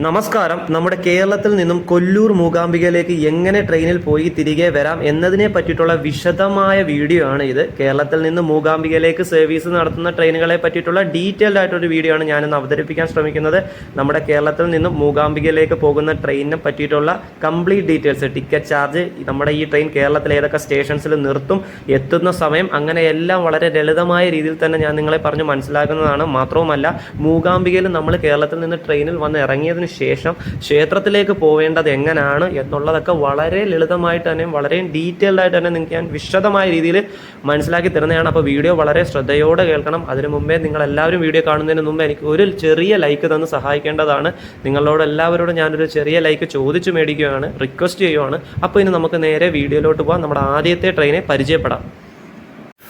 നമസ്കാരം. നമ്മുടെ കേരളത്തിൽ നിന്നും കൊല്ലൂർ മൂകാംബികയിലേക്ക് എങ്ങനെ ട്രെയിനിൽ പോയി തിരികെ വരാം എന്നതിനെ പറ്റിയിട്ടുള്ള വിശദമായ വീഡിയോ ആണ് ഇത്. കേരളത്തിൽ നിന്ന് മൂകാംബികയിലേക്ക് സർവീസ് നടത്തുന്ന ട്രെയിനുകളെ പറ്റിയിട്ടുള്ള ഡീറ്റെയിൽഡ് ആയിട്ടൊരു വീഡിയോ ആണ് ഞാനിന്ന് അവതരിപ്പിക്കാൻ ശ്രമിക്കുന്നത്. നമ്മുടെ കേരളത്തിൽ നിന്നും മൂകാംബികയിലേക്ക് പോകുന്ന ട്രെയിനിനെ പറ്റിയിട്ടുള്ള കംപ്ലീറ്റ് ഡീറ്റെയിൽസ് ടിക്കറ്റ് ചാർജ് നമ്മുടെ ഈ ട്രെയിൻ കേരളത്തിലെ ഏതൊക്കെ സ്റ്റേഷൻസിൽ നിർത്തും എത്തുന്ന സമയം അങ്ങനെ എല്ലാം വളരെ ലളിതമായ രീതിയിൽ തന്നെ ഞാൻ നിങ്ങളെ പറഞ്ഞ് മനസ്സിലാക്കുന്നതാണ്. മാത്രവുമല്ല മൂകാംബികയിൽ നമ്മൾ കേരളത്തിൽ നിന്ന് ട്രെയിനിൽ വന്ന് ഇറങ്ങിയതിന് ശേഷം ക്ഷേത്രത്തിലേക്ക് പോവേണ്ടത് എങ്ങനെയാണ് എന്നുള്ളതൊക്കെ വളരെ ലളിതമായിട്ട് തന്നെ വളരെ ഡീറ്റെയിൽഡ് ആയിട്ട് തന്നെ നിങ്ങൾക്ക് ഞാൻ വിശദമായ രീതിയിൽ മനസ്സിലാക്കി തരുന്നതാണ്. അപ്പോൾ വീഡിയോ വളരെ ശ്രദ്ധയോടെ കേൾക്കണം. അതിനു മുമ്പേ നിങ്ങൾ എല്ലാവരും വീഡിയോ കാണുന്നതിന് മുമ്പ് എനിക്ക് ഒരു ചെറിയ ലൈക്ക് തന്ന് സഹായിക്കേണ്ടതാണ്. നിങ്ങളോട് എല്ലാവരോടും ഞാനൊരു ചെറിയ ലൈക്ക് ചോദിച്ചു മേടിക്കുകയാണ് റിക്വസ്റ്റ് ചെയ്യുവാണ്. അപ്പോൾ ഇനി നമുക്ക് നേരെ വീഡിയോയിലോട്ട് പോകാം നമ്മുടെ ആദ്യത്തെ ട്രെയിനെ പരിചയപ്പെടാം.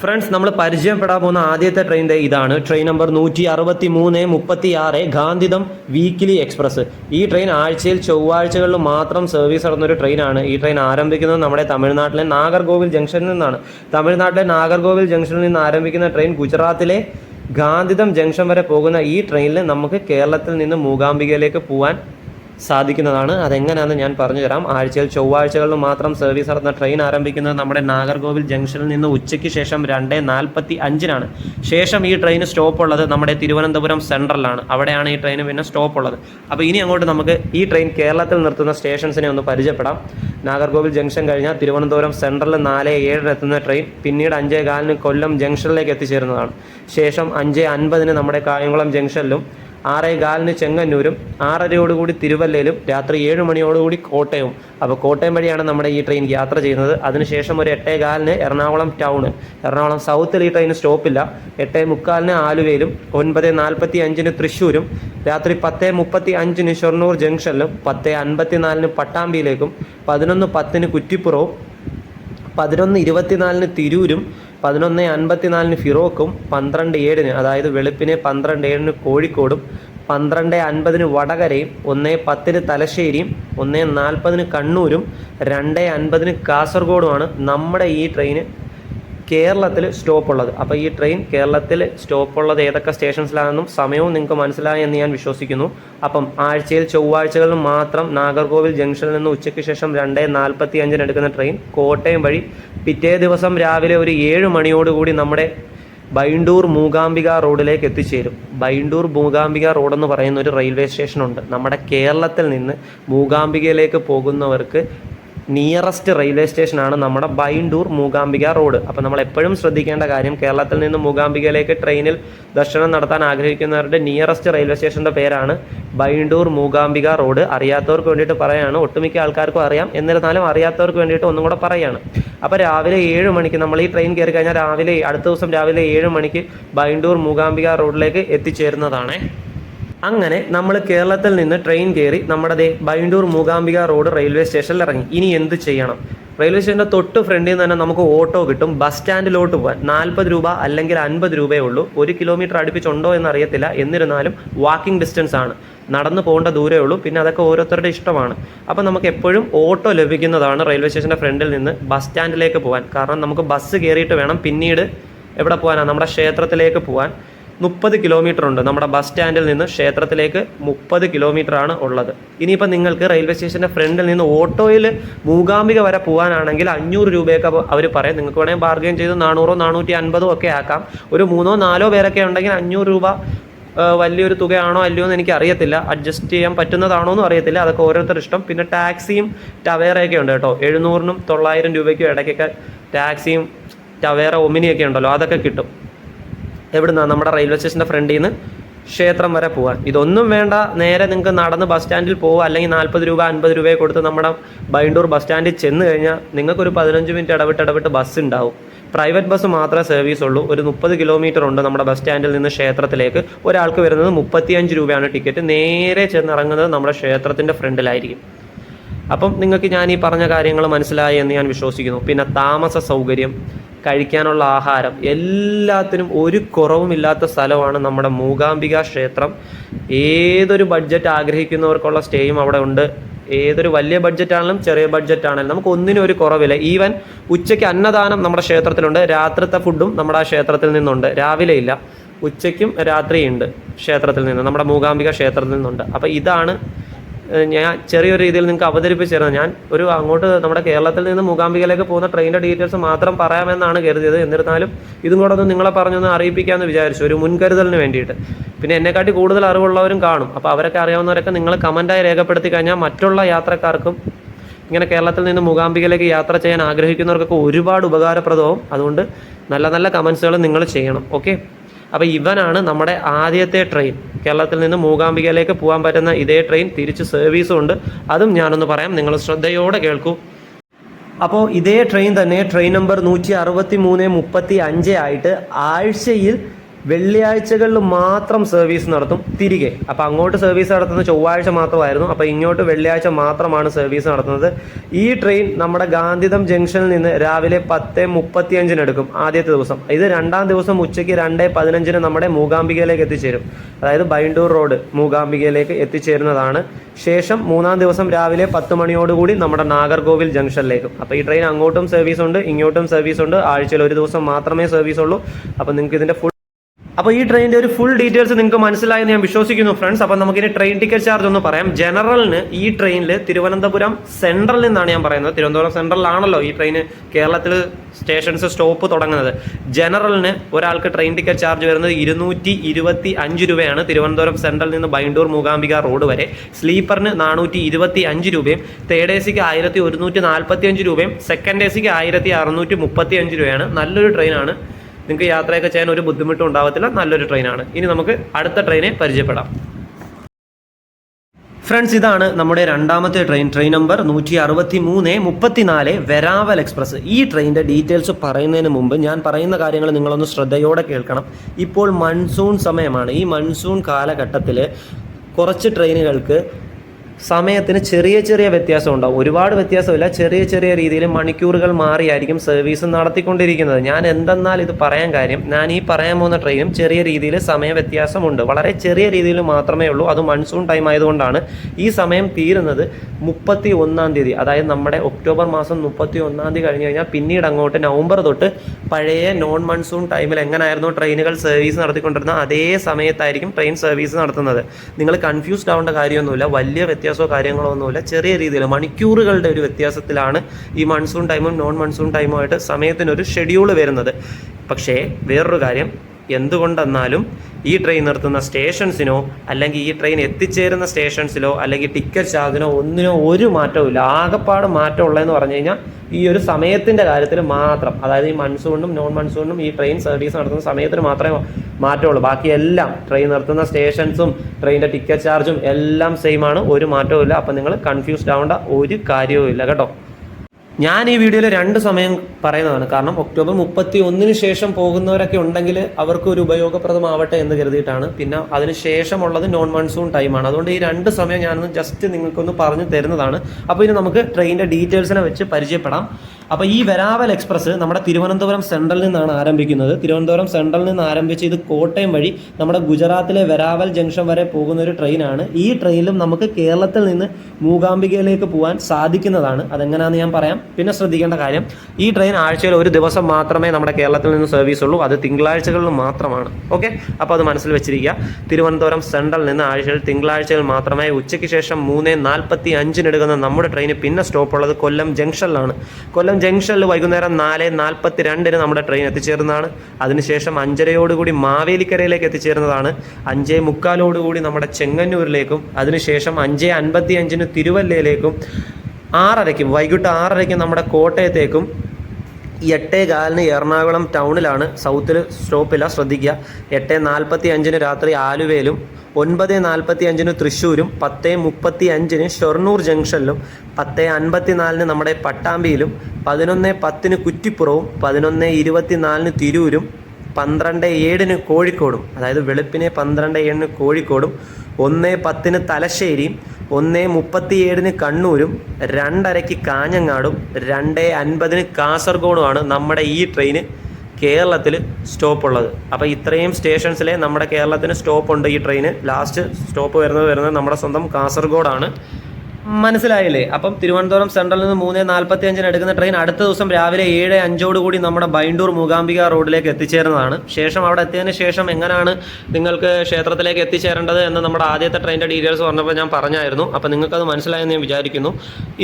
ഫ്രണ്ട്സ് നമ്മൾ പരിചയപ്പെടാൻ പോകുന്ന ആദ്യത്തെ ട്രെയിൻ ഇതാണ്. ട്രെയിൻ നമ്പർ നൂറ്റി അറുപത്തി മൂന്ന് മുപ്പത്തി ആറ് ഗാന്ധിതം വീക്കിലി എക്സ്പ്രസ് ഈ ട്രെയിൻ ആഴ്ചയിൽ ചൊവ്വാഴ്ചകളിൽ മാത്രം സർവീസ് നടന്ന ഒരു ട്രെയിനാണ് ഈ ട്രെയിൻ ആരംഭിക്കുന്നത് നമ്മുടെ തമിഴ്നാട്ടിലെ നാഗർകോവിൽ ജംഗ്ഷനിൽ നിന്നാണ്. തമിഴ്നാട്ടിലെ നാഗർകോവിൽ ജംഗ്ഷനിൽ നിന്ന് ആരംഭിക്കുന്ന ട്രെയിൻ ഗുജറാത്തിലെ ഗാന്ധിതം ജംഗ്ഷൻ വരെ പോകുന്ന ഈ ട്രെയിനിൽ നമുക്ക് കേരളത്തിൽ നിന്ന് മൂകാംബികയിലേക്ക് പോകാൻ സാധിക്കുന്നതാണ്. അതെങ്ങനെയാണെന്ന് ഞാൻ പറഞ്ഞു തരാം ആഴ്ചയിൽ ചൊവ്വാഴ്ചകളിൽ മാത്രം സർവീസ് നടത്തുന്ന ട്രെയിൻ ആരംഭിക്കുന്നത് നമ്മുടെ നാഗർകോവിൽ ജംഗ്ഷനിൽ നിന്ന് ഉച്ചയ്ക്ക് ശേഷം രണ്ട് നാൽപ്പത്തി അഞ്ചിനാണ് ശേഷം ഈ ട്രെയിൻ സ്റ്റോപ്പ് ഉള്ളത് നമ്മുടെ തിരുവനന്തപുരം സെൻട്രലാണ് അവിടെയാണ് ഈ ട്രെയിൻ പിന്നെ സ്റ്റോപ്പ് ഉള്ളത്. അപ്പോൾ ഇനി അങ്ങോട്ട് നമുക്ക് ഈ ട്രെയിൻ കേരളത്തിൽ നിർത്തുന്ന സ്റ്റേഷൻസിനെ ഒന്ന് പരിചയപ്പെടാം. നാഗർകോവിൽ ജംഗ്ഷൻ കഴിഞ്ഞാൽ തിരുവനന്തപുരം സെൻട്രലിൽ നാല് ഏഴിന് എത്തുന്ന ട്രെയിൻ പിന്നീട് അഞ്ചേ കാലിന് കൊല്ലം ജംഗ്ഷനിലേക്ക് എത്തിച്ചേരുന്നതാണ്. ശേഷം അഞ്ച് അൻപതിന് നമ്മുടെ കായംകുളം ജംഗ്ഷനിലും ആറേ കാലിന് ചെങ്ങന്നൂരും ആറരയോടുകൂടി തിരുവല്ലയിലും രാത്രി ഏഴ് മണിയോടുകൂടി കോട്ടയവും അപ്പോൾ കോട്ടയം വഴിയാണ് നമ്മുടെ ഈ ട്രെയിൻ യാത്ര ചെയ്യുന്നത്. അതിനുശേഷം ഒരു എട്ടേ കാലിന് എറണാകുളം ടൗണ്. എറണാകുളം സൗത്തിൽ ഈ ട്രെയിൻ സ്റ്റോപ്പില്ല. എട്ടേ മുക്കാലിന് ആലുവയിലും ഒൻപത് നാൽപ്പത്തി അഞ്ചിന് തൃശ്ശൂരും രാത്രി പത്ത് മുപ്പത്തി അഞ്ചിന് ഷൊർണൂർ ജംഗ്ഷനിലും പത്ത് അൻപത്തിനാലിന് പട്ടാമ്പിയിലേക്കും പതിനൊന്ന് പത്തിന് കുറ്റിപ്പുറവും പതിനൊന്ന് ഇരുപത്തിനാലിന് തിരൂരും പതിനൊന്ന് അൻപത്തിനാലിന് ഫിറോക്കും പന്ത്രണ്ട് ഏഴിന് അതായത് വെളുപ്പിന് പന്ത്രണ്ട് ഏഴിന് കോഴിക്കോടും പന്ത്രണ്ട് അൻപതിന് വടകരയും ഒന്ന് പത്തിന് തലശ്ശേരിയും ഒന്ന് നാൽപ്പതിന് കണ്ണൂരും രണ്ട് അൻപതിന് കാസർഗോഡുമാണ് നമ്മുടെ ഈ ട്രെയിന് കേരളത്തിൽ സ്റ്റോപ്പ് ഉള്ളത് അപ്പോൾ ഈ ട്രെയിൻ കേരളത്തിൽ സ്റ്റോപ്പ് ഉള്ളത് ഏതൊക്കെ സ്റ്റേഷൻസിലാണെന്നും സമയവും നിങ്ങൾക്ക് മനസ്സിലായി എന്ന് ഞാൻ വിശ്വസിക്കുന്നു. അപ്പം ആഴ്ചയിൽ ചൊവ്വാഴ്ചകളിൽ മാത്രം നാഗർകോവിൽ ജംഗ്ഷനിൽ നിന്ന് ഉച്ചയ്ക്ക് ശേഷം രണ്ട് നാൽപ്പത്തി അഞ്ചിന് എടുക്കുന്ന ട്രെയിൻ കോട്ടയം വഴി പിറ്റേ ദിവസം രാവിലെ ഒരു ഏഴ് മണിയോടുകൂടി നമ്മുടെ ബൈണ്ടൂർ മൂകാംബിക റോഡിലേക്ക് എത്തിച്ചേരും. ബൈണ്ടൂർ മൂകാംബിക എന്ന് പറയുന്ന ഒരു റെയിൽവേ സ്റ്റേഷനുണ്ട്. നമ്മുടെ കേരളത്തിൽ നിന്ന് മൂകാംബികയിലേക്ക് പോകുന്നവർക്ക് നിയറസ്റ്റ് റെയിൽവേ സ്റ്റേഷനാണ് നമ്മുടെ ബൈണ്ടൂർ മൂകാംബിക റോഡ്. അപ്പോൾ നമ്മൾ എപ്പോഴും ശ്രദ്ധിക്കേണ്ട കാര്യം കേരളത്തിൽ നിന്ന് മൂകാംബികയിലേക്ക് ട്രെയിനിൽ ദർശനം നടത്താൻ ആഗ്രഹിക്കുന്നവരുടെ നിയറസ്റ്റ് റെയിൽവേ സ്റ്റേഷന്റെ പേരാണ് ബൈണ്ടൂർ മൂകാംബിക റോഡ്. അറിയാത്തവർക്ക് വേണ്ടിയിട്ട് പറയാണ് ഒട്ടുമിക്ക ആൾക്കാർക്കും അറിയാം. എന്നിരുന്നാലും അറിയാത്തവർക്ക് വേണ്ടിയിട്ട് ഒന്നും കൂടെ പറയാണ്. അപ്പോൾ രാവിലെ ഏഴ് മണിക്ക് നമ്മൾ ഈ ട്രെയിൻ കയറി കഴിഞ്ഞാൽ രാവിലെ അടുത്ത ദിവസം രാവിലെ ഏഴ് മണിക്ക് ബൈണ്ടൂർ മൂകാംബിക റോഡിലേക്ക് എത്തിച്ചേരുന്നതാണ്. അങ്ങനെ നമ്മൾ കേരളത്തിൽ നിന്ന് ട്രെയിൻ കയറി നമ്മുടെ ദേ ബൈണ്ടൂർ മൂകാംബിക റോഡ് റെയിൽവേ സ്റ്റേഷനിൽ ഇറങ്ങി. ഇനി എന്ത് ചെയ്യണം? റെയിൽവേ സ്റ്റേഷന്റെ തൊട്ട് ഫ്രണ്ടിൽ നിന്ന് തന്നെ നമുക്ക് ഓട്ടോ കിട്ടും. ബസ് സ്റ്റാൻഡിലോട്ട് പോകാൻ നാൽപ്പത് രൂപ അല്ലെങ്കിൽ അൻപത് രൂപയേ ഉള്ളൂ. ഒരു കിലോമീറ്റർ അടുപ്പിച്ചുണ്ടോ എന്ന് അറിയത്തില്ല എന്നിരുന്നാലും വാക്കിംഗ് ഡിസ്റ്റൻസ് ആണ്. നടന്നു പോകേണ്ട ദൂരമേ ഉള്ളൂ. പിന്നെ അതൊക്കെ ഓരോരുത്തരുടെ ഇഷ്ടമാണ്. അപ്പോൾ നമുക്ക് എപ്പോഴും ഓട്ടോ ലഭിക്കുന്നതാണ് റെയിൽവേ സ്റ്റേഷന്റെ ഫ്രണ്ടിൽ നിന്ന് ബസ് സ്റ്റാൻഡിലേക്ക് പോകാൻ കാരണം നമുക്ക് ബസ് കയറിയിട്ട് വേണം പിന്നീട് എവിടെ പോകാനാണ് നമ്മുടെ ക്ഷേത്രത്തിലേക്ക് പോകാൻ മുപ്പത് കിലോമീറ്റർ ഉണ്ട്. നമ്മുടെ ബസ് സ്റ്റാൻഡിൽ നിന്ന് ക്ഷേത്രത്തിലേക്ക് മുപ്പത് കിലോമീറ്റർ ആണ് ഉള്ളത്. ഇനിയിപ്പോൾ നിങ്ങൾക്ക് റെയിൽവേ സ്റ്റേഷന്റെ ഫ്രണ്ടിൽ നിന്ന് ഓട്ടോയിൽ മൂകാംബിക വരെ പോകാനാണെങ്കിൽ അഞ്ഞൂറ് രൂപയൊക്കെ അവർ പറയും. നിങ്ങൾക്ക് വേണമെങ്കിൽ ബാർഗെയിൻ ചെയ്ത് നാനൂറോ നാനൂറ്റി അൻപതോ ഒക്കെ ആക്കാം. ഒരു മൂന്നോ നാലോ പേരൊക്കെ ഉണ്ടെങ്കിൽ അഞ്ഞൂറ് രൂപ വലിയൊരു തുകയാണോ അല്ലയോ എന്ന് എനിക്ക് അറിയത്തില്ല. അഡ്ജസ്റ്റ് ചെയ്യാൻ പറ്റുന്നതാണോ എന്നും അറിയത്തില്ല. അതൊക്കെ ഓരോരുത്തരുടെ ഇഷ്ടം. പിന്നെ ടാക്സിയും ടവേറയൊക്കെ ഉണ്ട് കേട്ടോ. എഴുന്നൂറിനും തൊള്ളായിരം രൂപയ്ക്കും ഇടയ്ക്കൊക്കെ ടാക്സിയും ടവേറ ഒമിനിയൊക്കെ ഉണ്ടല്ലോ. അതൊക്കെ കിട്ടും. എവിടുന്നാ? നമ്മുടെ റെയിൽവേ സ്റ്റേഷന്റെ ഫ്രണ്ടിൽ നിന്ന് ക്ഷേത്രം വരെ പോകാൻ ഇതൊന്നും വേണ്ട. നേരെ നിങ്ങൾക്ക് നടന്ന് ബസ് സ്റ്റാൻഡിൽ പോവുക അല്ലെങ്കിൽ നാൽപ്പത് രൂപ അൻപത് രൂപയെ കൊടുത്ത് നമ്മുടെ ബൈണ്ടൂർ ബസ് സ്റ്റാൻഡിൽ ചെന്ന് കഴിഞ്ഞാൽ നിങ്ങൾക്കൊരു പതിനഞ്ച് മിനിറ്റ് ഇടവിട്ട് ഇടവിട്ട് ബസ് ഉണ്ടാവും. പ്രൈവറ്റ് ബസ് മാത്രമേ സർവീസ് ഉള്ളൂ. ഒരു മുപ്പത് കിലോമീറ്റർ ഉണ്ട് നമ്മുടെ ബസ് സ്റ്റാൻഡിൽ നിന്ന് ക്ഷേത്രത്തിലേക്ക്. ഒരാൾക്ക് വരുന്നത് മുപ്പത്തിയഞ്ച് രൂപയാണ് ടിക്കറ്റ് നേരെ ചെന്നിറങ്ങുന്നത് നമ്മുടെ ക്ഷേത്രത്തിന്റെ ഫ്രണ്ടിലായിരിക്കും അപ്പം നിങ്ങൾക്ക് ഞാൻ ഈ പറഞ്ഞ കാര്യങ്ങൾ മനസ്സിലായി എന്ന് ഞാൻ വിശ്വസിക്കുന്നു. പിന്നെ താമസ സൗകര്യം. കഴിക്കാനുള്ള ആഹാരം എല്ലാത്തിനും ഒരു കുറവുമില്ലാത്ത സ്ഥലമാണ് നമ്മുടെ മൂകാംബിക ക്ഷേത്രം. ഏതൊരു ബഡ്ജറ്റ് ആഗ്രഹിക്കുന്നവർക്കുള്ള സ്റ്റേയും അവിടെ ഉണ്ട്. ഏതൊരു വലിയ ബഡ്ജറ്റ് ആണെങ്കിലും ചെറിയ ബഡ്ജറ്റ് ആണെങ്കിലും നമുക്ക് ഒന്നിനും ഒരു കുറവില്ല. ഈവൻ ഉച്ചയ്ക്ക് അന്നദാനം നമ്മുടെ ക്ഷേത്രത്തിലുണ്ട്. രാത്രിത്തെ ഫുഡും നമ്മുടെ ആ ക്ഷേത്രത്തിൽ നിന്നുണ്ട്. രാവിലെ ഇല്ല. ഉച്ചയ്ക്കും രാത്രിയുണ്ട് ക്ഷേത്രത്തിൽ നിന്ന് നമ്മുടെ മൂകാംബിക ക്ഷേത്രത്തിൽ നിന്നുണ്ട്. അപ്പോൾ ഇതാണ് ഞാൻ ചെറിയൊരു രീതിയിൽ നിങ്ങൾക്ക് അവതരിപ്പിച്ചു തരുന്നത് ഞാൻ ഒരു അങ്ങോട്ട് നമ്മുടെ കേരളത്തിൽ നിന്ന് മൂകാംബികയിലേക്ക് പോകുന്ന ട്രെയിനിന്റെ ഡീറ്റെയിൽസ് മാത്രം പറയാമെന്നാണ് കരുതിയത്. എന്നിരുന്നാലും ഇതും കൂടെ ഒന്ന് നിങ്ങളെ പറഞ്ഞൊന്ന് അറിയിപ്പിക്കാമെന്ന് വിചാരിച്ചു. ഒരു മുൻകരുതലിന് വേണ്ടിയിട്ട്. പിന്നെ എന്നെക്കാട്ടി കൂടുതൽ അറിവുള്ളവരും കാണും. അപ്പോൾ അവരൊക്കെ അറിയാവുന്നവരൊക്കെ നിങ്ങൾ കമന്റായി രേഖപ്പെടുത്തി കഴിഞ്ഞാൽ മറ്റുള്ള യാത്രക്കാർക്കും ഇങ്ങനെ കേരളത്തിൽ നിന്ന് മൂകാംബികയിലേക്ക് യാത്ര ചെയ്യാൻ ആഗ്രഹിക്കുന്നവർക്കൊക്കെ ഒരുപാട് ഉപകാരപ്രദവും. അതുകൊണ്ട് നല്ല നല്ല കമൻസുകൾ നിങ്ങൾ ചെയ്യണം. ഓക്കെ? അപ്പോൾ ഇവനാണ് നമ്മുടെ ആദ്യത്തെ ട്രെയിൻ കേരളത്തിൽ നിന്ന് മൂകാംബികയിലേക്ക് പോകാൻ പറ്റുന്ന ഇതേ ട്രെയിൻ തിരിച്ച് സർവീസും ഉണ്ട്. അതും ഞാനൊന്ന് പറയാം. നിങ്ങൾ ശ്രദ്ധയോടെ കേൾക്കൂ. അപ്പോൾ ഇതേ ട്രെയിൻ തന്നെ ട്രെയിൻ നമ്പർ നൂറ്റി അറുപത്തി മൂന്ന് മുപ്പത്തി അഞ്ച് ആയിട്ട് ആഴ്ചയിൽ വെള്ളിയാഴ്ചകളിൽ മാത്രം സർവീസ് നടത്തും തിരികെ. അപ്പോൾ അങ്ങോട്ട് സർവീസ് നടത്തുന്നത് ചൊവ്വാഴ്ച മാത്രമായിരുന്നു. അപ്പോൾ ഇങ്ങോട്ട് വെള്ളിയാഴ്ച മാത്രമാണ് സർവീസ് നടത്തുന്നത്. ഈ ട്രെയിൻ നമ്മുടെ ഗാന്ധിധം ജംഗ്ഷനിൽ നിന്ന് രാവിലെ പത്ത് മുപ്പത്തി അഞ്ചിന് എടുക്കും ആദ്യത്തെ ദിവസം. ഇത് രണ്ടാം ദിവസം ഉച്ചയ്ക്ക് രണ്ട് പതിനഞ്ചിന് നമ്മുടെ മൂകാംബികയിലേക്ക് എത്തിച്ചേരും. അതായത് ബൈണ്ടൂർ റോഡ് മൂകാംബികയിലേക്ക് എത്തിച്ചേരുന്നതാണ്. ശേഷം മൂന്നാം ദിവസം രാവിലെ പത്ത് മണിയോടുകൂടി നമ്മുടെ നാഗർകോവിൽ ജംഗ്ഷനിലേക്കും അപ്പോൾ ഈ ട്രെയിൻ അങ്ങോട്ടും സർവീസ് ഉണ്ട് ഇങ്ങോട്ടും സർവീസ് ഉണ്ട്. ആഴ്ചയിൽ ഒരു ദിവസം മാത്രമേ സർവീസ് ഉള്ളൂ. അപ്പോൾ നിങ്ങൾക്ക് ഇതിന്റെ ഫുൾ അപ്പോൾ ഈ ട്രെയിനിന്റെ ഒരു ഫുൾ ഡീറ്റെയിൽസ് നിങ്ങൾക്ക് മനസ്സിലായെന്ന് ഞാൻ വിശ്വസിക്കുന്നു ഫ്രണ്ട്സ് അപ്പോൾ നമുക്കിനി ട്രെയിൻ ടിക്കറ്റ് ചാർജ് ഒന്ന് പറയാം. ജനറലിന് ഈ ട്രെയിനിൽ തിരുവനന്തപുരം സെൻട്രലിൽ നിന്നാണ് ഞാൻ പറയുന്നത്. തിരുവനന്തപുരം സെൻട്രലിലാണല്ലോ ഈ ട്രെയിൻ കേരളത്തിൽ സ്റ്റേഷൻസ് സ്റ്റോപ്പ് തുടങ്ങുന്നത്. ജനറലിന് ഒരാൾക്ക് ട്രെയിൻ ടിക്കറ്റ് ചാർജ് വരുന്നത് ഇരുന്നൂറ്റി ഇരുപത്തി അഞ്ച് രൂപയാണ്. തിരുവനന്തപുരം സെൻട്രലിൽ നിന്ന് ബൈണ്ടൂർ മൂകാംബിക റോഡ് വരെ. സ്ലീപ്പറിന് നാനൂറ്റി ഇരുപത്തി അഞ്ച് രൂപയും തേർഡ് എ സിക്ക് ആയിരത്തി ഒരുന്നൂറ്റി നാൽപ്പത്തി അഞ്ച് രൂപയും സെക്കൻഡ് എ സിക്ക് ആയിരത്തി അറുന്നൂറ്റി മുപ്പത്തി അഞ്ച് രൂപയാണ്. നല്ലൊരു ട്രെയിനാണ് നിങ്ങൾക്ക് യാത്രയൊക്കെ ചെയ്യാൻ ഒരു ബുദ്ധിമുട്ടും ഉണ്ടാവത്തില്ല നല്ലൊരു ട്രെയിനാണ്. ഇനി നമുക്ക് അടുത്ത ട്രെയിനെ പരിചയപ്പെടാം. ഫ്രണ്ട്സ് ഇതാണ് നമ്മുടെ രണ്ടാമത്തെ ട്രെയിൻ. ട്രെയിൻ നമ്പർ നൂറ്റി അറുപത്തി മൂന്ന് മുപ്പത്തിനാല് വെരാവൽ എക്സ്പ്രസ്. ഈ ട്രെയിനിന്റെ ഡീറ്റെയിൽസ് പറയുന്നതിന് മുമ്പ് ഞാൻ പറയുന്ന കാര്യങ്ങൾ നിങ്ങളൊന്ന് ശ്രദ്ധയോടെ കേൾക്കണം. ഇപ്പോൾ മൺസൂൺ സമയമാണ്. ഈ മൺസൂൺ കാലഘട്ടത്തിൽ കുറച്ച് ട്രെയിനുകൾക്ക് സമയത്തിന് ചെറിയ ചെറിയ വ്യത്യാസം ഉണ്ടാവും. ഒരുപാട് വ്യത്യാസമില്ല. ചെറിയ ചെറിയ രീതിയിൽ മണിക്കൂറുകൾ മാറിയായിരിക്കും സർവീസ് നടത്തിക്കൊണ്ടിരിക്കുന്നത്. ഞാൻ എന്തെന്നാൽ ഇത് പറയാൻ കാര്യം ഞാൻ ഈ പറയാൻ പോകുന്ന ട്രെയിനും ചെറിയ രീതിയിൽ സമയ വ്യത്യാസമുണ്ട്. വളരെ ചെറിയ രീതിയിൽ മാത്രമേ ഉള്ളൂ. അത് മൺസൂൺ ടൈം ആയതുകൊണ്ടാണ്. ഈ സമയം തീരുന്നത് മുപ്പത്തി ഒന്നാം തീയതി. അതായത് നമ്മുടെ ഒക്ടോബർ മാസം മുപ്പത്തി ഒന്നാം തീയതി കഴിഞ്ഞ് കഴിഞ്ഞാൽ പിന്നീട് അങ്ങോട്ട് നവംബർ തൊട്ട് പഴയ നോൺ മൺസൂൺ ടൈമിൽ എങ്ങനെയായിരുന്നു ട്രെയിനുകൾ സർവീസ് നടത്തിക്കൊണ്ടിരുന്ന അതേ സമയത്തായിരിക്കും ട്രെയിൻ സർവീസ് നടത്തുന്നത്. നിങ്ങൾ കൺഫ്യൂസ്ഡ് ആവേണ്ട കാര്യമൊന്നുമില്ല. വലിയ വ്യത്യാസമോ കാര്യങ്ങളോ ഒന്നുമില്ല. ചെറിയ രീതിയിൽ മണിക്കൂറുകളുടെ ഒരു വ്യത്യാസത്തിലാണ് ഈ മൺസൂൺ ടൈമും നോൺ മൺസൂൺ ടൈമും ആയിട്ട് സമയത്തിനൊരു ഷെഡ്യൂൾ വരുന്നത്. പക്ഷേ വേറൊരു കാര്യം. എന്തുകൊണ്ടെന്നാലും ഈ ട്രെയിൻ നിർത്തുന്ന സ്റ്റേഷൻസിനോ അല്ലെങ്കിൽ ഈ ട്രെയിൻ എത്തിച്ചേരുന്ന സ്റ്റേഷൻസിലോ അല്ലെങ്കിൽ ടിക്കറ്റ് ചാർജിനോ ഒന്നിനോ ഒരു മാറ്റവും ഇല്ല. ആകെപ്പാട് മാറ്റം ഉള്ളതെന്ന് പറഞ്ഞു കഴിഞ്ഞാൽ ഈ ഒരു സമയത്തിന്റെ കാര്യത്തിൽ മാത്രം. അതായത് ഈ മൺസൂണിനും നോൺ മൺസൂണിനും ഈ ട്രെയിൻ സർവീസ് നടത്തുന്ന സമയത്തിന് മാത്രമേ മാറ്റമുള്ളൂ. ബാക്കി എല്ലാം ട്രെയിൻ നിർത്തുന്ന സ്റ്റേഷൻസും ട്രെയിനിന്റെ ടിക്കറ്റ് ചാർജും എല്ലാം സെയിം ആണ്. ഒരു മാറ്റവും ഇല്ല. അപ്പം നിങ്ങൾ കൺഫ്യൂസ്ഡ് ആവേണ്ട ഒരു കാര്യവും ഇല്ല. കേട്ടോ? ഞാൻ ഈ വീഡിയോയിൽ രണ്ട് സമയം പറയുന്നതാണ്. കാരണം ഒക്ടോബർ മുപ്പത്തി ഒന്നിന് ശേഷം പോകുന്നവരൊക്കെ ഉണ്ടെങ്കിൽ അവർക്ക് ഒരു ഉപയോഗപ്രദമാവട്ടെ എന്ന് കരുതിയിട്ടാണ്. പിന്നെ അതിന് ശേഷമുള്ളത് നോൺ മൺസൂൺ ടൈമാണ് അതുകൊണ്ട് ഈ രണ്ട് സമയം ഞാനൊന്ന് ജസ്റ്റ് നിങ്ങൾക്കൊന്ന് പറഞ്ഞു തരുന്നതാണ്. അപ്പോൾ ഇനി നമുക്ക് ട്രെയിനിന്റെ ഡീറ്റെയിൽസിനെ വെച്ച് പരിചയപ്പെടാം. അപ്പോൾ ഈ വരാവൽ എക്സ്പ്രസ് നമ്മുടെ തിരുവനന്തപുരം സെൻട്രലിൽ നിന്നാണ് ആരംഭിക്കുന്നത്. തിരുവനന്തപുരം സെൻട്രലിൽ നിന്ന് ആരംഭിച്ച് ഇത് കോട്ടയം വഴി നമ്മുടെ ഗുജറാത്തിലെ വരാവൽ ജംഗ്ഷൻ വരെ പോകുന്ന ഒരു ട്രെയിനാണ്. ഈ ട്രെയിനിലും നമുക്ക് കേരളത്തിൽ നിന്ന് മൂകാംബികയിലേക്ക് പോകാൻ സാധിക്കുന്നതാണ്. അതെങ്ങനെയാണെന്ന് ഞാൻ പറയാം. പിന്നെ ശ്രദ്ധിക്കേണ്ട കാര്യം ഈ ട്രെയിൻ ആഴ്ചയിൽ ഒരു ദിവസം മാത്രമേ നമ്മുടെ കേരളത്തിൽ നിന്ന് സർവീസ് ഉള്ളൂ. അത് തിങ്കളാഴ്ചകളിൽ മാത്രമാണ്. ഓക്കെ? അപ്പോൾ അത് മനസ്സിൽ വെച്ചിരിക്കുക. തിരുവനന്തപുരം സെൻട്രലിൽ നിന്ന് ആഴ്ചയിൽ തിങ്കളാഴ്ചയിൽ മാത്രമേ ഉച്ചയ്ക്ക് ശേഷം മൂന്ന് നാൽപ്പത്തി അഞ്ചിനെടുക്കുന്ന നമ്മുടെ ട്രെയിന് പിന്നെ സ്റ്റോപ്പ് ഉള്ളത് കൊല്ലം ജംഗ്ഷനിലാണ്. കൊല്ലം ജംഗ്ഷനിൽ വൈകുന്നേരം നാല് നാൽപ്പത്തി രണ്ടിന് നമ്മുടെ ട്രെയിൻ എത്തിച്ചേരുന്നതാണ്. അതിനുശേഷം അഞ്ചരയോടുകൂടി മാവേലിക്കരയിലേക്ക് എത്തിച്ചേരുന്നതാണ്. അഞ്ചേ മുക്കാലോടുകൂടി നമ്മുടെ ചെങ്ങന്നൂരിലേക്കും അതിനുശേഷം അഞ്ചേ അൻപത്തി അഞ്ചിന് തിരുവല്ലയിലേക്കും ആറരയ്ക്കും വൈകിട്ട് ആറരയ്ക്കും നമ്മുടെ കോട്ടയത്തേക്കും എട്ടേ കാലിന് എറണാകുളം ടൗണിലാണ് സൗത്തിൽ സ്റ്റോപ്പില്ല ശ്രദ്ധിക്കുക. എട്ട് നാൽപ്പത്തി അഞ്ചിന് രാത്രി ആലുവയിലും ഒൻപത് നാൽപ്പത്തി അഞ്ചിന് തൃശ്ശൂരും പത്ത് മുപ്പത്തി അഞ്ചിന് ഷൊർണൂർ ജംഗ്ഷനിലും പത്ത് അൻപത്തി നാലിന് നമ്മുടെ പട്ടാമ്പിയിലും പതിനൊന്ന് പത്തിന് കുറ്റിപ്പുറവും പതിനൊന്ന് ഇരുപത്തിനാലിന് തിരൂരും പന്ത്രണ്ട് ഏഴിന് കോഴിക്കോടും അതായത് വെളുപ്പിനെ പന്ത്രണ്ട് ഏഴിന് കോഴിക്കോടും ഒന്ന് പത്തിന് തലശ്ശേരിയും ഒന്ന് മുപ്പത്തിയേഴിന് കണ്ണൂരും രണ്ടരയ്ക്ക് കാഞ്ഞങ്ങാടും രണ്ട് അൻപതിന് കാസർഗോഡുമാണ് നമ്മുടെ ഈ ട്രെയിന് കേരളത്തിൽ സ്റ്റോപ്പ് ഉള്ളത് അപ്പോൾ ഇത്രയും സ്റ്റേഷൻസിലെ നമ്മുടെ കേരളത്തിന് സ്റ്റോപ്പ് ഉണ്ട് ഈ ട്രെയിന്. ലാസ്റ്റ് സ്റ്റോപ്പ് വരുന്നത് വരുന്നത് നമ്മുടെ സ്വന്തം കാസർഗോഡാണ്. മനസ്സിലായില്ലേ? അപ്പം തിരുവനന്തപുരം സെൻട്രലിൽ നിന്ന് മൂന്ന് നാൽപ്പത്തി അഞ്ചിന് എടുക്കുന്ന ട്രെയിൻ അടുത്ത ദിവസം രാവിലെ ഏഴ് അഞ്ചോട് കൂടി നമ്മുടെ ബൈണ്ടൂർ മൂകാംബിക റോഡിലേക്ക് എത്തിച്ചേരുന്നതാണ്. ശേഷം അവിടെ എത്തിയതിന് ശേഷം എങ്ങനെയാണ് നിങ്ങൾക്ക് ക്ഷേത്രത്തിലേക്ക് എത്തിച്ചേരേണ്ടത് എന്ന് നമ്മുടെ ആദ്യത്തെ ട്രെയിനിന്റെ ഡീറ്റെയിൽസ് പറഞ്ഞപ്പോൾ ഞാൻ പറഞ്ഞായിരുന്നു. അപ്പം നിങ്ങൾക്കത് മനസ്സിലായെന്ന് ഞാൻ വിചാരിക്കുന്നു.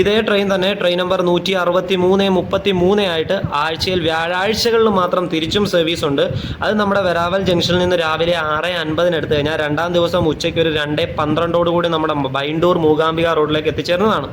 ഇതേ ട്രെയിൻ തന്നെ ട്രെയിൻ നമ്പർ നൂറ്റി അറുപത്തി മൂന്ന് മുപ്പത്തി മൂന്ന് ആയിട്ട് ആഴ്ചയിൽ വ്യാഴാഴ്ചകളിൽ മാത്രം തിരിച്ചും സർവീസ് ഉണ്ട്. അത് നമ്മുടെ വെരാവൽ ജംഗ്ഷനിൽ നിന്ന് രാവിലെ ആറ് അൻപതിന് എടുത്തു കഴിഞ്ഞാൽ രണ്ടാം ദിവസം ഉച്ചയ്ക്ക് ഒരു രണ്ട് പന്ത്രണ്ടോടുകൂടി നമ്മുടെ ബൈണ്ടൂർ മൂകാംബിക റോഡിലേക്ക് എത്തിച്ചേരുന്നതാണ്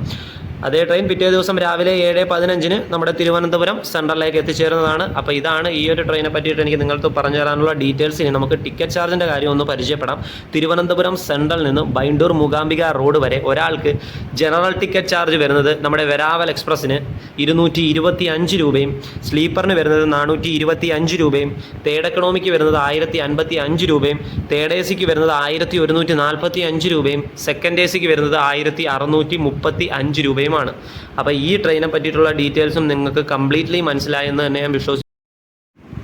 അതേ ട്രെയിൻ പിറ്റേ ദിവസം രാവിലെ ഏഴ് പതിനഞ്ചിന് നമ്മുടെ തിരുവനന്തപുരം സെൻട്രലിലേക്ക് എത്തിച്ചേരുന്നതാണ്. അപ്പോൾ ഇതാണ് ഈ ഒരു ട്രെയിനെ പറ്റിയിട്ട് എനിക്ക് നിങ്ങൾക്ക് പറഞ്ഞു തരാനുള്ള ഡീറ്റെയിൽസ് ഇനി നമുക്ക് ടിക്കറ്റ് ചാർജിന്റെ കാര്യം ഒന്ന് പരിചയപ്പെടാം. തിരുവനന്തപുരം സെൻട്രൽ നിന്ന് ബൈണ്ടൂർ മൂകാംബിക റോഡ് വരെ ഒരാൾക്ക് ജനറൽ ടിക്കറ്റ് ചാർജ് വരുന്നത് നമ്മുടെ വെരാവൽ എക്സ്പ്രസ്സിന് ഇരുന്നൂറ്റി ഇരുപത്തി അഞ്ച് രൂപയും സ്ലീപ്പറിന് വരുന്നത് നാനൂറ്റി ഇരുപത്തി അഞ്ച് രൂപയും തേഡ് എക്കണോമിക്ക് വരുന്നത് ആയിരത്തി അൻപത്തി അഞ്ച് രൂപയും തേഡ് എ സിക്ക് വരുന്നത് ആയിരത്തി ഒരുന്നൂറ്റി നാൽപ്പത്തി അഞ്ച് രൂപയും സെക്കൻഡ് എ സിക്ക് വരുന്നത് ആയിരത്തി അറുന്നൂറ്റി മുപ്പത്തി അഞ്ച് രൂപയുമാണ് അപ്പോൾ ഈ ട്രെയിനെ പറ്റിയിട്ടുള്ള ഡീറ്റെയിൽസും നിങ്ങൾക്ക് കംപ്ലീറ്റ്ലി മനസ്സിലായെന്ന് തന്നെ ഞാൻ വിശ്വസിക്കുന്നു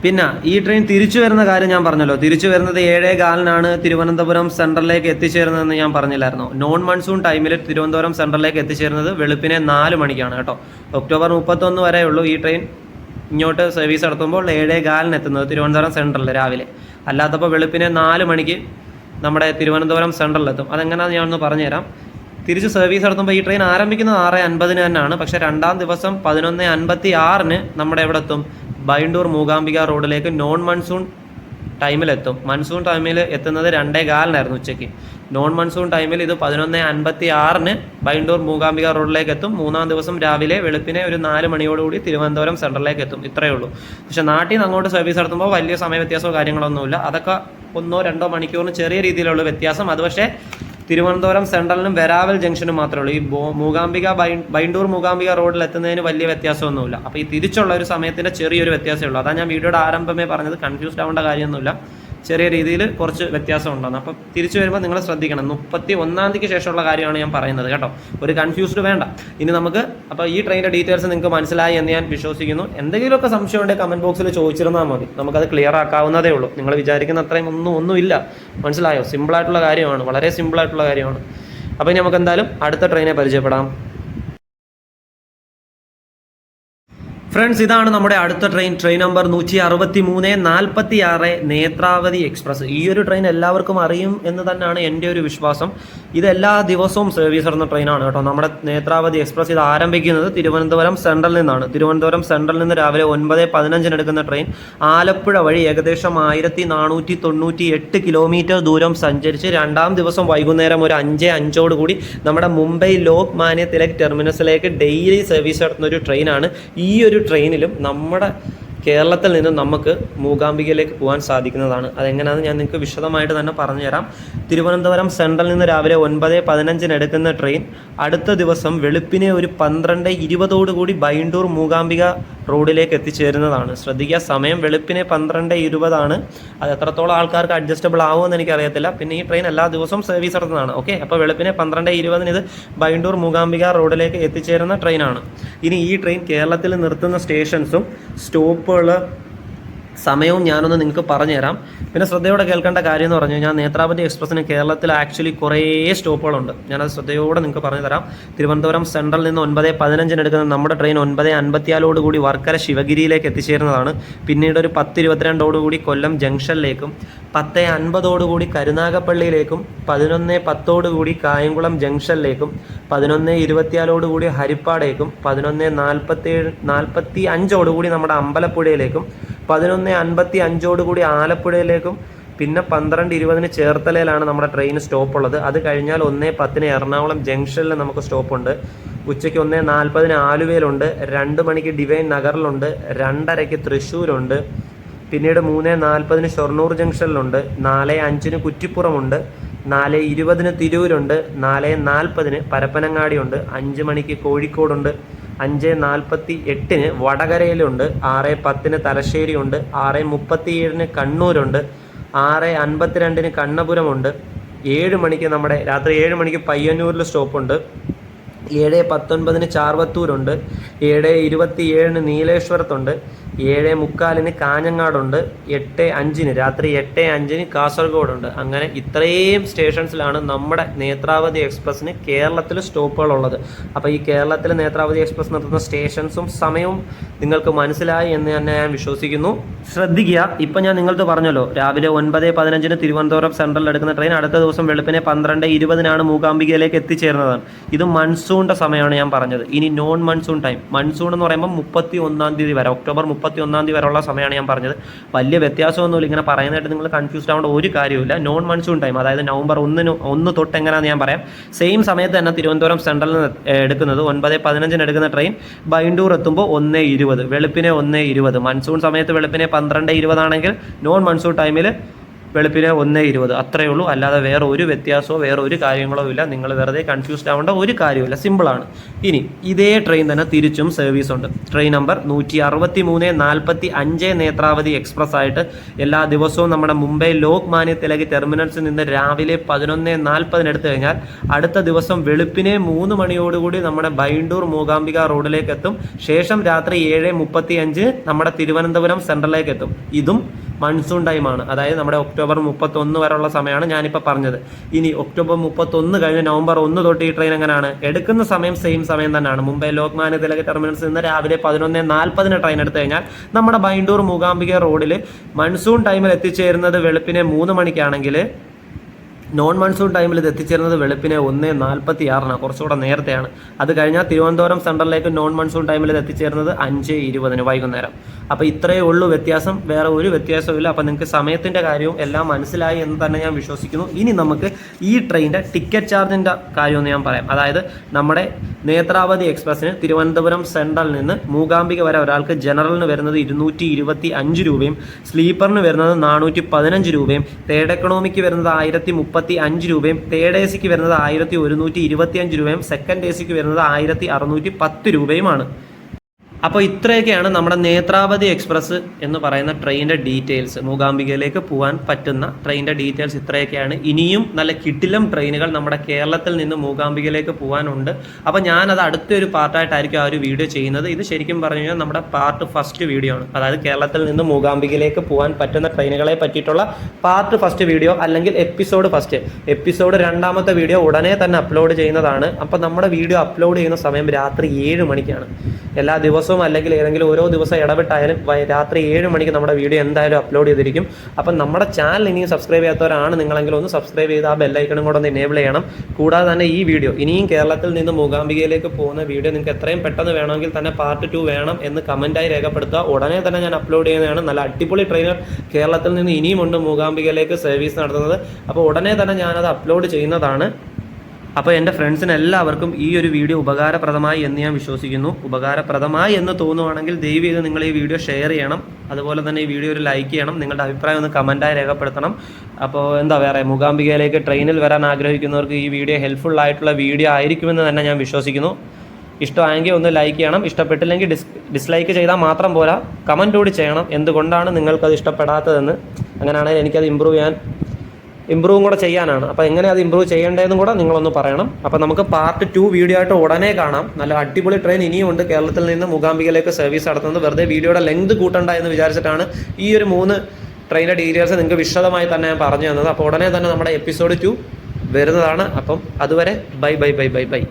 പിന്നെ ഈ ട്രെയിൻ തിരിച്ചു വരുന്ന കാര്യം ഞാൻ പറഞ്ഞല്ലോ. തിരിച്ചു വരുന്നത് ഏഴേ കാലിനാണ് തിരുവനന്തപുരം സെൻട്രലിലേക്ക് എത്തിച്ചേരുന്നതെന്ന് ഞാൻ പറഞ്ഞില്ലായിരുന്നു. നോൺ മൺസൂൺ ടൈമിൽ തിരുവനന്തപുരം സെൻട്രലിലേക്ക് എത്തിച്ചേരുന്നത് വെളുപ്പിനെ നാല് മണിക്കാണ് കേട്ടോ. ഒക്ടോബർ മുപ്പത്തൊന്ന് വരെയുള്ളൂ ഈ ട്രെയിൻ ഇങ്ങോട്ട് സർവീസ് നടത്തുമ്പോൾ ഏഴേ കാലിന് എത്തുന്നത് തിരുവനന്തപുരം സെൻട്രലിൽ രാവിലെ. അല്ലാത്തപ്പോൾ വെളുപ്പിനെ നാല് മണിക്ക് നമ്മുടെ തിരുവനന്തപുരം സെൻട്രലിലെത്തും അതെങ്ങനെയാണെന്ന് ഞാനൊന്ന് പറഞ്ഞുതരാം. തിരിച്ച് സർവീസ് നടത്തുമ്പോൾ ഈ ട്രെയിൻ ആരംഭിക്കുന്നത് ആറ് അൻപതിന് തന്നെയാണ്. പക്ഷെ രണ്ടാം ദിവസം പതിനൊന്ന് അൻപത്തി ആറിന് നമ്മുടെ എവിടെ എത്തും? ബൈണ്ടൂർ മൂകാംബിക റോഡിലേക്ക് നോൺ മൺസൂൺ ടൈമിലെത്തും മൺസൂൺ ടൈമിൽ എത്തുന്നത് രണ്ടേ കാലിനായിരുന്നു ഉച്ചയ്ക്ക്. നോൺ മൺസൂൺ ടൈമിൽ ഇത് പതിനൊന്ന് അൻപത്തി ആറിന് ബൈണ്ടൂർ മൂകാംബിക റോഡിലേക്ക് എത്തും. മൂന്നാം ദിവസം രാവിലെ വെളുപ്പിനെ ഒരു നാല് മണിയോടുകൂടി തിരുവനന്തപുരം സെൻട്രലിലേക്ക് എത്തും. ഇത്രയേ ഉള്ളൂ. പക്ഷേ നാട്ടിൽ നിന്ന് അങ്ങോട്ട് സർവീസ് നടത്തുമ്പോൾ വലിയ സമയ വ്യത്യാസമോ കാര്യങ്ങളൊന്നുമില്ല. അതൊക്കെ ഒന്നോ രണ്ടോ മണിക്കൂറിന് ചെറിയ രീതിയിലുള്ള വ്യത്യാസം. അത് പക്ഷേ തിരുവനന്തപുരം സെൻട്രലിനും വെരാവൽ ജംഗ്ഷനും മാത്രമേ ഉള്ളൂ ഈ മൂകാംബിക ബൈണ്ടൂർ മൂകാംബിക റോഡിൽ എത്തുന്നതിന് വലിയ വ്യത്യാസമൊന്നുമില്ല. അപ്പോൾ ഈ തിരിച്ചുള്ള ഒരു സമയത്തിന്റെ ചെറിയൊരു വ്യത്യാസമേ ഉള്ളൂ. അതാണ് ഞാൻ വീഡിയോയുടെ ആരംഭമേ പറഞ്ഞത്. കൺഫ്യൂസ്ഡ് ആവേണ്ട കാര്യമൊന്നുമില്ല. ചെറിയ രീതിയിൽ കുറച്ച് വ്യത്യാസം ഉണ്ടാകുന്നു. അപ്പം തിരിച്ചു വരുമ്പോൾ നിങ്ങൾ ശ്രദ്ധിക്കണം. മുപ്പത്തി ഒന്നാം തീയതിക്ക് ശേഷമുള്ള കാര്യമാണ് ഞാൻ പറയുന്നത് കേട്ടോ. ഒരു കൺഫ്യൂസ്ഡ് വേണ്ട. ഇനി നമുക്ക് അപ്പോൾ ഈ ട്രെയിനിന്റെ ഡീറ്റെയിൽസ് നിങ്ങൾക്ക് മനസ്സിലായി എന്ന് ഞാൻ വിശ്വസിക്കുന്നു. എന്തെങ്കിലുമൊക്കെ സംശയം ഉണ്ടെങ്കിൽ കമന്റ് ബോക്സിൽ ചോദിച്ചിരുന്നാൽ മതി. നമുക്കത് ക്ലിയർ ആക്കാവുന്നതേ ഉള്ളൂ. നിങ്ങൾ വിചാരിക്കുന്ന അത്രയും ഒന്നും ഒന്നുമില്ല. മനസ്സിലായോ? സിമ്പിളായിട്ടുള്ള കാര്യമാണ്. വളരെ സിമ്പിളായിട്ടുള്ള കാര്യമാണ്. അപ്പോൾ ഇനി നമുക്ക് എന്തായാലും അടുത്ത ട്രെയിനെ പരിചയപ്പെടാം. ഫ്രണ്ട്സ് ഇതാണ് നമ്മുടെ അടുത്ത ട്രെയിൻ ട്രെയിൻ നമ്പർ നൂറ്റി അറുപത്തി മൂന്ന് നാൽപ്പത്തി ആറ് നേത്രാവതി എക്സ്പ്രസ് ഈ ഒരു ട്രെയിൻ എല്ലാവർക്കും അറിയും എന്ന് തന്നെയാണ് എന്റെ ഒരു വിശ്വാസം. ഇത് എല്ലാ ദിവസവും സർവീസ് നടന്ന ട്രെയിനാണ് കേട്ടോ. നമ്മുടെ നേത്രാവതി എക്സ്പ്രസ് ഇത് ആരംഭിക്കുന്നത് തിരുവനന്തപുരം സെൻട്രലിൽ നിന്നാണ്. തിരുവനന്തപുരം സെൻട്രലിൽ നിന്ന് രാവിലെ ഒൻപത് പതിനഞ്ചിന് എടുക്കുന്ന ട്രെയിൻ ആലപ്പുഴ വഴി ഏകദേശം ആയിരത്തി നാനൂറ്റി തൊണ്ണൂറ്റി എട്ട് കിലോമീറ്റർ ദൂരം സഞ്ചരിച്ച് രണ്ടാം ദിവസം വൈകുന്നേരം ഒരു അഞ്ച് അഞ്ചോട് കൂടി നമ്മുടെ മുംബൈ ലോക് മാന്യ തിലക് ടെർമിനസിലേക്ക് ഡെയിലി സർവീസ് നടത്തുന്ന ഒരു ട്രെയിനാണ് ഈ ഒരു ട്രെയിനിലും നമ്മുടെ കേരളത്തിൽ നിന്ന് നമുക്ക് മൂകാംബികയിലേക്ക് പോകാൻ സാധിക്കുന്നതാണ് അതെങ്ങനെയാണെന്ന് ഞാൻ നിങ്ങൾക്ക് വിശദമായിട്ട് തന്നെ പറഞ്ഞുതരാം തിരുവനന്തപുരം സെൻട്രലിൽ നിന്ന് രാവിലെ ഒൻപത് പതിനഞ്ചിന് എടുക്കുന്ന ട്രെയിൻ അടുത്ത ദിവസം വെളുപ്പിനെ ഒരു പന്ത്രണ്ട് ഇരുപതോടുകൂടി ബൈണ്ടൂർ മൂകാംബിക റോഡിലേക്ക് എത്തിച്ചേരുന്നതാണ്. ശ്രദ്ധിക്കുക സമയം വെളുപ്പിനെ പന്ത്രണ്ട് ഇരുപതാണ്. അത് എത്രത്തോളം ആൾക്കാർക്ക് അഡ്ജസ്റ്റബിൾ ആവുമെന്ന് എനിക്കറിയത്തില്ല. പിന്നെ ഈ ട്രെയിൻ എല്ലാ ദിവസവും സർവീസ് നടത്തുന്നതാണ്. ഓക്കെ അപ്പോൾ വെളുപ്പിനെ പന്ത്രണ്ട് ഇരുപതിന് ഇത് ബൈണ്ടൂർ മൂകാംബിക റോഡിലേക്ക് എത്തിച്ചേരുന്ന ട്രെയിനാണ് ഇനി ഈ ട്രെയിൻ കേരളത്തിൽ നിർത്തുന്ന സ്റ്റേഷൻസും സ്റ്റോപ്പുകൾ സമയവും ഞാനൊന്ന് നിങ്ങൾക്ക് പറഞ്ഞുതരാം. പിന്നെ ശ്രദ്ധയോടെ കേൾക്കേണ്ട കാര്യം എന്ന് പറഞ്ഞു കഴിഞ്ഞാൽ നേത്രാവതി എക്സ്പ്രസ്സിന് കേരളത്തിൽ ആക്ച്വലി കുറേ സ്റ്റോപ്പുകളുണ്ട്. ഞാനത് ശ്രദ്ധയോടെ നിങ്ങൾക്ക് പറഞ്ഞു തരാം തിരുവനന്തപുരം സെൻട്രലിൽ നിന്ന് ഒൻപത് പതിനഞ്ചിന് എടുക്കുന്ന നമ്മുടെ ട്രെയിൻ ഒൻപത് അൻപത്തിയാലോടുകൂടി വർക്കര ശിവഗിരിയിലേക്ക് എത്തിച്ചേരുന്നതാണ്. പിന്നീട് ഒരു പത്ത് ഇരുപത്തിരണ്ടോടുകൂടി കൊല്ലം ജംഗ്ഷനിലേക്കും പത്ത് അൻപതോടുകൂടി കരുനാഗപ്പള്ളിയിലേക്കും പതിനൊന്ന് പത്തോടുകൂടി കായംകുളം ജംഗ്ഷനിലേക്കും പതിനൊന്ന് ഇരുപത്തിയാലോടുകൂടി ഹരിപ്പാടേക്കും പതിനൊന്ന് നാൽപ്പത്തി നാൽപ്പത്തി അഞ്ചോടുകൂടി നമ്മുടെ അമ്പലപ്പുഴയിലേക്കും പതിനൊന്ന് അൻപത്തി അഞ്ചോടുകൂടി ആലപ്പുഴയിലേക്കും പിന്നെ പന്ത്രണ്ട് ഇരുപതിന് ചേർത്തലയിലാണ് നമ്മുടെ ട്രെയിൻ സ്റ്റോപ്പ് ഉള്ളത്. അത് കഴിഞ്ഞാൽ ഒന്ന് പത്തിന് എറണാകുളം ജംഗ്ഷനിൽ നമുക്ക് സ്റ്റോപ്പുണ്ട് ഉച്ചയ്ക്ക് ഒന്ന് നാൽപ്പതിന് ആലുവയിലുണ്ട്. രണ്ട് മണിക്ക് ഡിവൈൻ നഗറിലുണ്ട്. രണ്ടരയ്ക്ക് തൃശ്ശൂരുണ്ട്. പിന്നീട് മൂന്ന് നാൽപ്പതിന് ഷൊർണൂർ ജംഗ്ഷനിലുണ്ട് നാല് അഞ്ചിന് കുറ്റിപ്പുറമുണ്ട്. നാല് ഇരുപതിന് തിരൂരുണ്ട്. നാല് നാൽപ്പതിന് പരപ്പനങ്ങാടിയുണ്ട്. അഞ്ച് മണിക്ക് കോഴിക്കോടുണ്ട്. അഞ്ച് നാൽപ്പത്തി എട്ടിന് വടകരയിലുണ്ട് ആറ് പത്തിന് തലശ്ശേരിയുണ്ട് ആറ് മുപ്പത്തിയേഴിന് കണ്ണൂരുണ്ട് ആറ് അൻപത്തിരണ്ടിന് കണ്ണപുരമുണ്ട് ഏഴ് മണിക്ക് നമ്മുടെ രാത്രി ഏഴ് മണിക്ക് പയ്യന്നൂരിൽ സ്റ്റോപ്പുണ്ട് ഏഴ് പത്തൊൻപതിന് ചാർവത്തൂരുണ്ട് ഏഴ് ഇരുപത്തി ഏഴിന് നീലേശ്വരത്തുണ്ട് ഏഴ് മുക്കാലിന് കാഞ്ഞങ്ങാടുണ്ട് എട്ട് അഞ്ചിന് രാത്രി എട്ട് അഞ്ചിന് കാസർഗോഡുണ്ട്. അങ്ങനെ ഇത്രയും സ്റ്റേഷൻസിലാണ് നമ്മുടെ നേത്രാവതി എക്സ്പ്രസ്സിന് കേരളത്തിൽ സ്റ്റോപ്പുകൾ ഉള്ളത് അപ്പോൾ ഈ കേരളത്തിൽ നേത്രാവതി എക്സ്പ്രസ് നിർത്തുന്ന സ്റ്റേഷൻസും സമയവും നിങ്ങൾക്ക് മനസ്സിലായി എന്ന് തന്നെ ഞാൻ വിശ്വസിക്കുന്നു. ശ്രദ്ധിക്കുക ഇപ്പം ഞാൻ നിങ്ങൾക്ക് പറഞ്ഞല്ലോ രാവിലെ ഒൻപത് പതിനഞ്ചിന് തിരുവനന്തപുരം സെൻട്രലിൽ എടുക്കുന്ന ട്രെയിൻ അടുത്ത ദിവസം വെളുപ്പിനെ പന്ത്രണ്ട് ഇരുപതിനാണ് മൂകാംബികയിലേക്ക് എത്തിച്ചേർന്നതാണ് ഇത് മൺസൂണിന്റെ സമയമാണ് ഞാൻ പറഞ്ഞത്. ഇനി നോൺ മൺസൂൺ ടൈം മൺസൂൺ എന്ന് പറയുമ്പോൾ മുപ്പത്തി ഒന്നാം തീയതി വരെ ഒക്ടോബർ മുപ്പത്തി ഒന്നാം തീയതി വരെയുള്ള സമയമാണ് ഞാൻ പറഞ്ഞത്. വലിയ വ്യത്യാസമൊന്നുമില്ല. ഇങ്ങനെ പറയുന്നതായിട്ട് നിങ്ങൾ കൺഫ്യൂസ്ഡ് ആവേണ്ട ഒരു കാര്യമില്ല നോൺ മൺസൂൺ ടൈം അതായത് നവംബർ ഒന്നിന് ഒന്ന് തൊട്ട് എങ്ങനെയാണെന്ന് ഞാൻ പറയാം. സെയിം സമയത്ത് തന്നെ തിരുവനന്തപുരം സെൻട്രലിൽ നിന്ന് എടുക്കുന്നത് ഒൻപത് പതിനഞ്ചിന് എടുക്കുന്ന ട്രെയിൻ ബൈൻഡൂർ എത്തുമ്പോൾ ഒന്ന് ഇരുപത് വെളുപ്പിനെ ഒന്ന് ഇരുപത് മൺസൂൺ സമയത്ത് വെളുപ്പിനെ പന്ത്രണ്ട് ഇരുപതാണെങ്കിൽ നോൺ മൺസൂൺ ടൈമിൽ വെളുപ്പിനെ ഒന്ന് ഇരുപത്. അത്രയേ ഉള്ളൂ. അല്ലാതെ വേറെ ഒരു വ്യത്യാസമോ വേറെ ഒരു കാര്യങ്ങളോ ഇല്ല. നിങ്ങൾ വെറുതെ കൺഫ്യൂസ്ഡ് ആവേണ്ട ഒരു കാര്യമില്ല സിമ്പിളാണ് ഇനി ഇതേ ട്രെയിൻ തന്നെ തിരിച്ചും സർവീസ് ഉണ്ട്. ട്രെയിൻ നമ്പർ നൂറ്റി അറുപത്തി മൂന്ന് നാൽപ്പത്തി അഞ്ച് നേത്രാവതി എക്സ്പ്രസ് ആയിട്ട് എല്ലാ ദിവസവും നമ്മുടെ മുംബൈ ലോക് മാന്യ തിലകി ടെർമിനൽസിൽ നിന്ന് രാവിലെ പതിനൊന്ന് നാൽപ്പതിന് എടുത്തു കഴിഞ്ഞാൽ അടുത്ത ദിവസം വെളുപ്പിനെ മൂന്ന് മണിയോടുകൂടി നമ്മുടെ ബൈണ്ടൂർ മൂകാംബിക റോഡിലേക്ക് എത്തും. ശേഷം രാത്രി ഏഴ് മുപ്പത്തി അഞ്ച് നമ്മുടെ തിരുവനന്തപുരം സെൻട്രലിലേക്ക് എത്തും. ഇതും മൺസൂൺ ടൈമാണ് അതായത് നമ്മുടെ ഒക്ടോബർ മുപ്പത്തൊന്ന് വരെയുള്ള സമയമാണ് ഞാനിപ്പോൾ പറഞ്ഞത്. ഇനി ഒക്ടോബർ മുപ്പത്തൊന്ന് കഴിഞ്ഞ് നവംബർ ഒന്ന് തൊട്ട് ഈ ട്രെയിൻ എങ്ങനെയാണ്? എടുക്കുന്ന സമയം സെയിം സമയം തന്നെയാണ്. മുംബൈ ലോക്മാന്യ തിലക് ടെർമിനൽസിൽ നിന്ന് രാവിലെ പതിനൊന്ന് നാൽപ്പതിന് ട്രെയിൻ എടുത്തു കഴിഞ്ഞാൽ നമ്മുടെ ബൈണ്ടൂർ മൂകാംബിക റോഡിൽ മൺസൂൺ ടൈമിൽ എത്തിച്ചേരുന്നത് വെളുപ്പിനെ മൂന്ന് മണിക്കാണെങ്കിൽ നോൺ മൺസൂൺ ടൈമിൽ ഇത് എത്തിച്ചേരുന്നത് വെളുപ്പിനെ ഒന്ന് നാൽപ്പത്തി ആറിനാണ്. കുറച്ചുകൂടെ നേരത്തെയാണ്. അത് കഴിഞ്ഞാൽ തിരുവനന്തപുരം സെൻട്രലിലേക്ക് നോൺ മൺസൂൺ ടൈമിൽ ഇത് എത്തിച്ചേരുന്നത് അഞ്ച് ഇരുപതിന് വൈകുന്നേരം. അപ്പോൾ ഇത്രയേ ഉള്ളൂ വ്യത്യാസം. വേറെ ഒരു വ്യത്യാസവും അപ്പോൾ നിങ്ങൾക്ക് സമയത്തിന്റെ കാര്യവും എല്ലാം മനസ്സിലായി എന്ന് തന്നെ ഞാൻ വിശ്വസിക്കുന്നു. ഇനി നമുക്ക് ഈ ട്രെയിനിന്റെ ടിക്കറ്റ് ചാർജിന്റെ കാര്യമെന്ന് ഞാൻ പറയാം. അതായത് നമ്മുടെ നേത്രാവതി എക്സ്പ്രസ്സിന് തിരുവനന്തപുരം സെൻട്രലിൽ നിന്ന് മൂകാംബിക വരെ ഒരാൾക്ക് ജനറലിന് വരുന്നത് ഇരുന്നൂറ്റി ഇരുപത്തി അഞ്ച് രൂപയും സ്ലീപ്പറിന് വരുന്നത് നാനൂറ്റി പതിനഞ്ച് രൂപയും തേർഡ് എക്കണോമിക്ക് വരുന്നത് ആയിരത്തി മുപ്പത്തി അഞ്ച് രൂപയും തേർഡ് എ സിക്ക് വരുന്നത് ആയിരത്തി ഒരുന്നൂറ്റി ഇരുപത്തി അഞ്ച് രൂപയും സെക്കൻഡ് എ സിക്ക് വരുന്നത് ആയിരത്തി അറുന്നൂറ്റി പത്ത് രൂപയുമാണ്. അപ്പോൾ ഇത്രയൊക്കെയാണ് നമ്മുടെ നേത്രാവതി എക്സ്പ്രസ് എന്ന് പറയുന്ന ട്രെയിനിന്റെ ഡീറ്റെയിൽസ്. മൂകാംബികയിലേക്ക് പോകാൻ പറ്റുന്ന ട്രെയിനിന്റെ ഡീറ്റെയിൽസ് ഇത്രയൊക്കെയാണ്. ഇനിയും നല്ല കിട്ടിലും ട്രെയിനുകൾ നമ്മുടെ കേരളത്തിൽ നിന്ന് മൂകാംബികയിലേക്ക് പോകാനുണ്ട് അപ്പോൾ ഞാനത് അടുത്തൊരു പാർട്ടായിട്ടായിരിക്കും ആ ഒരു വീഡിയോ ചെയ്യുന്നത്. ഇത് ശരിക്കും പറഞ്ഞു കഴിഞ്ഞാൽ നമ്മുടെ പാർട്ട് ഫസ്റ്റ് വീഡിയോ ആണ്. അതായത് കേരളത്തിൽ നിന്ന് മൂകാംബികയിലേക്ക് പോകാൻ പറ്റുന്ന ട്രെയിനുകളെ പറ്റിയിട്ടുള്ള പാർട്ട് ഫസ്റ്റ് വീഡിയോ അല്ലെങ്കിൽ എപ്പിസോഡ് ഫസ്റ്റ്. എപ്പിസോഡ് രണ്ടാമത്തെ വീഡിയോ ഉടനെ തന്നെ അപ്ലോഡ് ചെയ്യുന്നതാണ്. അപ്പോൾ നമ്മുടെ വീഡിയോ അപ്ലോഡ് ചെയ്യുന്ന സമയം രാത്രി ഏഴ് മണിക്കാണ്. എല്ലാ ദിവസവും അല്ലെങ്കിൽ ഏതെങ്കിലും ഓരോ ദിവസം ഇടവിട്ടായാലും രാത്രി ഏഴ് മണിക്ക് നമ്മുടെ വീഡിയോ എന്തായാലും അപ്ലോഡ് ചെയ്തിരിക്കും. അപ്പം നമ്മുടെ ചാനൽ ഇനിയും സബ്സ്ക്രൈബ് ചെയ്യാത്തവരാണ് നിങ്ങളെങ്കിലും ഒന്ന് സബ്സ്ക്രൈബ് ചെയ്ത് ആ ബെല്ലൈക്കണും കൂടെ ഒന്ന് എനേബിൾ ചെയ്യണം. കൂടാതെ തന്നെ ഈ വീഡിയോ ഇനിയും കേരളത്തിൽ നിന്ന് മൂകാംബികയിലേക്ക് പോകുന്ന വീഡിയോ നിങ്ങൾക്ക് എത്രയും പെട്ടെന്ന് വേണമെങ്കിൽ തന്നെ പാർട്ട് ടു വേണം എന്ന് കമന്റായി രേഖപ്പെടുത്തുക. ഉടനെ തന്നെ ഞാൻ അപ്ലോഡ് ചെയ്യുന്നതാണ്. നല്ല അടിപൊളി ട്രെയിനർ കേരളത്തിൽ നിന്ന് ഇനിയുമുണ്ട് മൂകാംബികയിലേക്ക് സർവീസ് നടത്തുന്നത്. അപ്പോൾ ഉടനെ തന്നെ ഞാനത് അപ്ലോഡ് ചെയ്യുന്നതാണ്. അപ്പോൾ എന്റെ ഫ്രണ്ട്സിന് എല്ലാവർക്കും ഈ ഒരു വീഡിയോ ഉപകാരപ്രദമായി എന്ന് ഞാൻ വിശ്വസിക്കുന്നു. ഉപകാരപ്രദമായി എന്ന് തോന്നുവാണെങ്കിൽ ദയവ് ചെയ്ത് നിങ്ങൾ ഈ വീഡിയോ ഷെയർ ചെയ്യണം. അതുപോലെ തന്നെ ഈ വീഡിയോ ഒരു ലൈക്ക് ചെയ്യണം. നിങ്ങളുടെ അഭിപ്രായം ഒന്ന് കമന്റായി രേഖപ്പെടുത്തണം. അപ്പോൾ എന്താ വേറെ മൂകാംബികയിലേക്ക് ട്രെയിനിൽ വരാൻ ആഗ്രഹിക്കുന്നവർക്ക് ഈ വീഡിയോ ഹെൽപ്ഫുൾ ആയിട്ടുള്ള വീഡിയോ ആയിരിക്കുമെന്ന് തന്നെ ഞാൻ വിശ്വസിക്കുന്നു. ഇഷ്ടമായെങ്കിൽ ഒന്ന് ലൈക്ക് ചെയ്യണം. ഇഷ്ടപ്പെട്ടില്ലെങ്കിൽ ഡിസ് ഡിസ്ലൈക്ക് ചെയ്താൽ മാത്രം പോരാ. കമന്റ് കൂടി ചെയ്യണം. എന്തുകൊണ്ടാണ് നിങ്ങൾക്കത് ഇഷ്ടപ്പെടാത്തതെന്ന്. അങ്ങനെയാണെങ്കിൽ എനിക്കത് ഇമ്പ്രൂവ് ചെയ്യാൻ ഇമ്പ്രൂവും കൂടെ ചെയ്യാനാണ്. അപ്പോൾ എങ്ങനെ അത് ഇമ്പ്രൂവ് ചെയ്യേണ്ടതെന്നും കൂടെ നിങ്ങളൊന്ന് പറയണം. അപ്പോൾ നമുക്ക് പാർട്ട് ടു വീഡിയോ ആയിട്ട് ഉടനെ കാണാം. നല്ല അടിപൊളി ട്രെയിൻ ഇനിയും ഉണ്ട്. കേരളത്തിൽ നിന്ന് മൂകാംബികയിലേക്ക് സർവീസ് നടത്തുന്നത്. വെറുതെ വീഡിയോയുടെ ലെങ്ത് കൂട്ടണ്ട എന്ന് വിചാരിച്ചിട്ടാണ് ഈ ഒരു മൂന്ന് ട്രെയിനിന്റെ ഡീറ്റെയിൽസ് നിങ്ങൾക്ക് വിശദമായി തന്നെ ഞാൻ പറഞ്ഞു തന്നത്. അപ്പോൾ ഉടനെ തന്നെ നമ്മുടെ എപ്പിസോഡ് ടു വരുന്നതാണ്. അപ്പം അതുവരെ bye bye bye bye bye